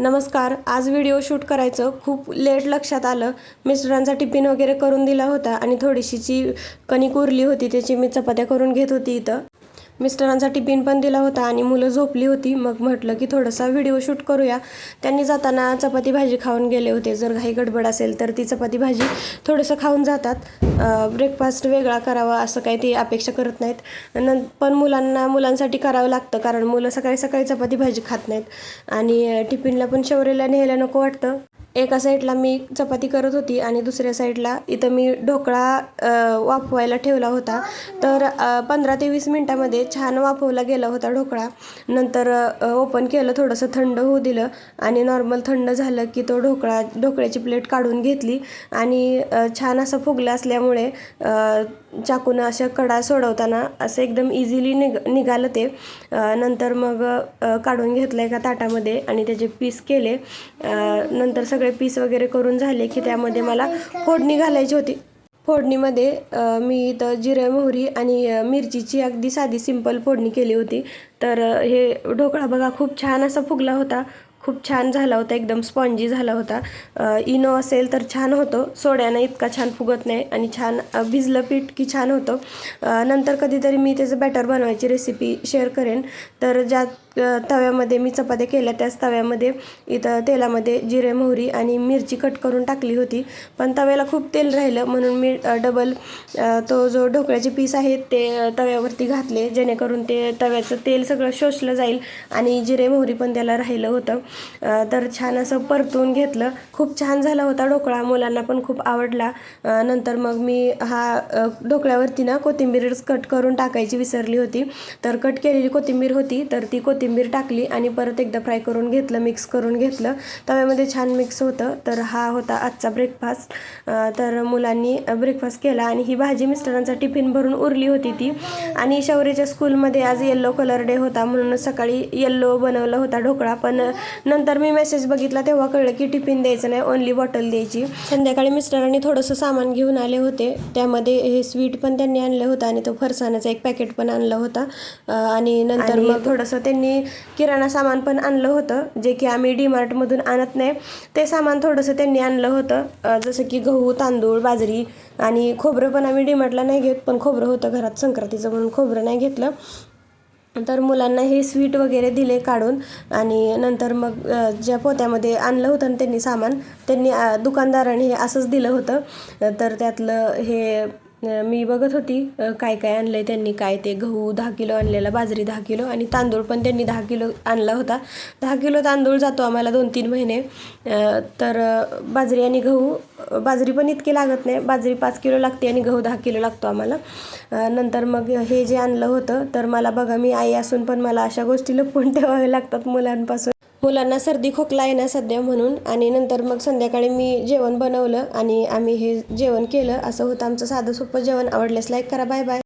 नमस्कार आज video shoot करायचं. खूप लेट लक्षात आलं. मिस्टरांचा टिफिन वगैरे करून दिला होता आणि थोडीशीची कणिक उरली होती त्याची मी चपात्या करून घेत होती इथं. मिस्टरांचा टिफिन पण दिला होता आणि मुलं झोपली होती. मग म्हटलं की थोडासा व्हिडिओ शूट करूया. त्यांनी जाताना चपाती भाजी खाऊन गेले होते. जर घाई गडबड असेल तर ती चपाती भाजी थोडंसं खाऊन जातात. ब्रेकफास्ट वेगळा करावा असं काही ते अपेक्षा करत नाहीत. न पण मुलांना मुलांसाठी करावं लागतं कारण मुलं सकाळी सकाळी चपाती भाजी खात नाहीत. आणि टिफिनला पण शेवरेला न्यायला नको वाटतं. एका साईडला मी चपाती करत होती आणि दुसऱ्या साईडला इथं मी ढोकळा वाफवायला ठेवला होता. तर पंधरा ते वीस मिनटामध्ये छान वाफवला गेला होता ढोकळा. नंतर ओपन केलं थोडंसं थंड होऊ दिलं आणि नॉर्मल थंड झालं की तो ढोकळा ढोकळ्याची प्लेट काढून घेतली. आणि छान असं फुगलं असल्यामुळे चाकून चाकूनं अशा कडा सोडवताना असं एकदम इझिली निग निघालं ते. नंतर मग काढून घेतलं एका ताटामध्ये आणि त्याचे पीस केले. नंतर नंतर सगळे पीस वगैरे करून झाले की त्यामध्ये मला फोडणी घालायची होती. फोडणीमध्ये मी इथं जिरे मोहरी आणि मिरचीची अगदी साधी सिंपल फोडणी केली होती. तर हे ढोकळा बघा खूप छान असा फुगला होता. खूप छान झाला होता एकदम स्पॉन्जी झाला होता. इनो असेल तर छान होतो. सोड्यानं इतका छान फुगत नाही आणि छान भिजलं पीठ की छान होतं. नंतर कधीतरी मी त्याचं बॅटर बनवायची रेसिपी शेअर करेन. तर ज्या तव्यामध्ये मी चपात्या केल्या. त्याच तव्यामध्ये इथं तेलामध्ये जिरे मोहरी आणि मिरची कट करून टाकली होती. पण तव्याला खूप तेल राहिलं म्हणून मी डबल तो जो ढोकळ्याचे पीस आहेत ते तव्यावरती घातले. जेणेकरून ते तव्याचं तेल सगळं शोषलं जाईल आणि जिरे मोहरी पण त्याला राहिलं होतं. तर छान असं परतून घेतलं. खूप छान झाला होता ढोकळा. मुलांना पण खूप आवडला. नंतर मग मी हा ढोकळ्यावरती ना कोथिंबीर कट करून टाकायची विसरली होती. तर कट केलेली कोथिंबीर होती. तर ती कोथिंबीर टाकली आणि परत एकदा फ्राय करून घेतलं मिक्स करून घेतलं. तव्यामध्ये छान मिक्स होतं. तर हा होता आजचा ब्रेकफास्ट तर मुलांनी ब्रेकफास्ट केला आणि ही भाजी मिस्टरांचा टिफिन भरून उरली होती ती. आणि शौर्यच्या स्कूलमध्ये आज येल्लो कलर डे होता. म्हणून सकाळी येल्लो बनवला होता ढोकळा. पण नंतर मी मेसेज बघितला तेव्हा कळलं की टिफिन द्यायचं नाही ओनली बॉटल द्यायची. संध्याकाळी मिस्टरांनी थोडंसं सामान घेऊन आले होते. त्यामध्ये हे स्वीट पण त्यांनी आणलं होतं आणि तो फरसाणाचा एक पॅकेट पण आणला होता. आणि नंतर मग थोडंसं त्यांनी किराणा सामान पण आणलं होतं जे की आम्ही डीमार्टमधून आणत नाही. ते सामान थोडंसं त्यांनी आणलं होतं. जसं की गहू तांदूळ बाजरी आणि खोबरं पण आम्ही डीमार्टला नाही घेत पण खोबरं होतं घरात संक्रांतीचं म्हणून खोबरं नाही घेतलं. तर मुलांना हे स्वीट वगैरे दिले काढून आणि नंतर मग ज्या पोत्यामध्ये आणलं होतं ना त्यांनी सामान त्यांनी दुकानदाराने हे असंच दिलं होतं. तर त्यातलं हे मी बघत होती काय काय आणलं आहे त्यांनी काय ते गहू दहा किलो आणलेला बाजरी दहा किलो आणि तांदूळ पण त्यांनी दहा किलो आणला होता. दहा किलो तांदूळ जातो आम्हाला दोन तीन महिने. तर बाजरी आणि गहू बाजरी पण इतकी लागत नाही. बाजरी पाच किलो लागते आणि गहू दहा किलो लागतो आम्हाला. नंतर मग हे जे आणलं होतं तर मला बघा मी आई असून पण मला अशा गोष्टी लपवून ठेवाव्या लागतात मुलांपासून. मुलांना सर्दी खोकला आहे ना सध्या म्हणून. आणि नंतर मग संध्याकाळी मी जेवण बनवलं आणि आम्ही हे जेवण केलं. असं होतं आमचं साधं सोपं जेवण. आवडल्यास लाईक करा. Bye bye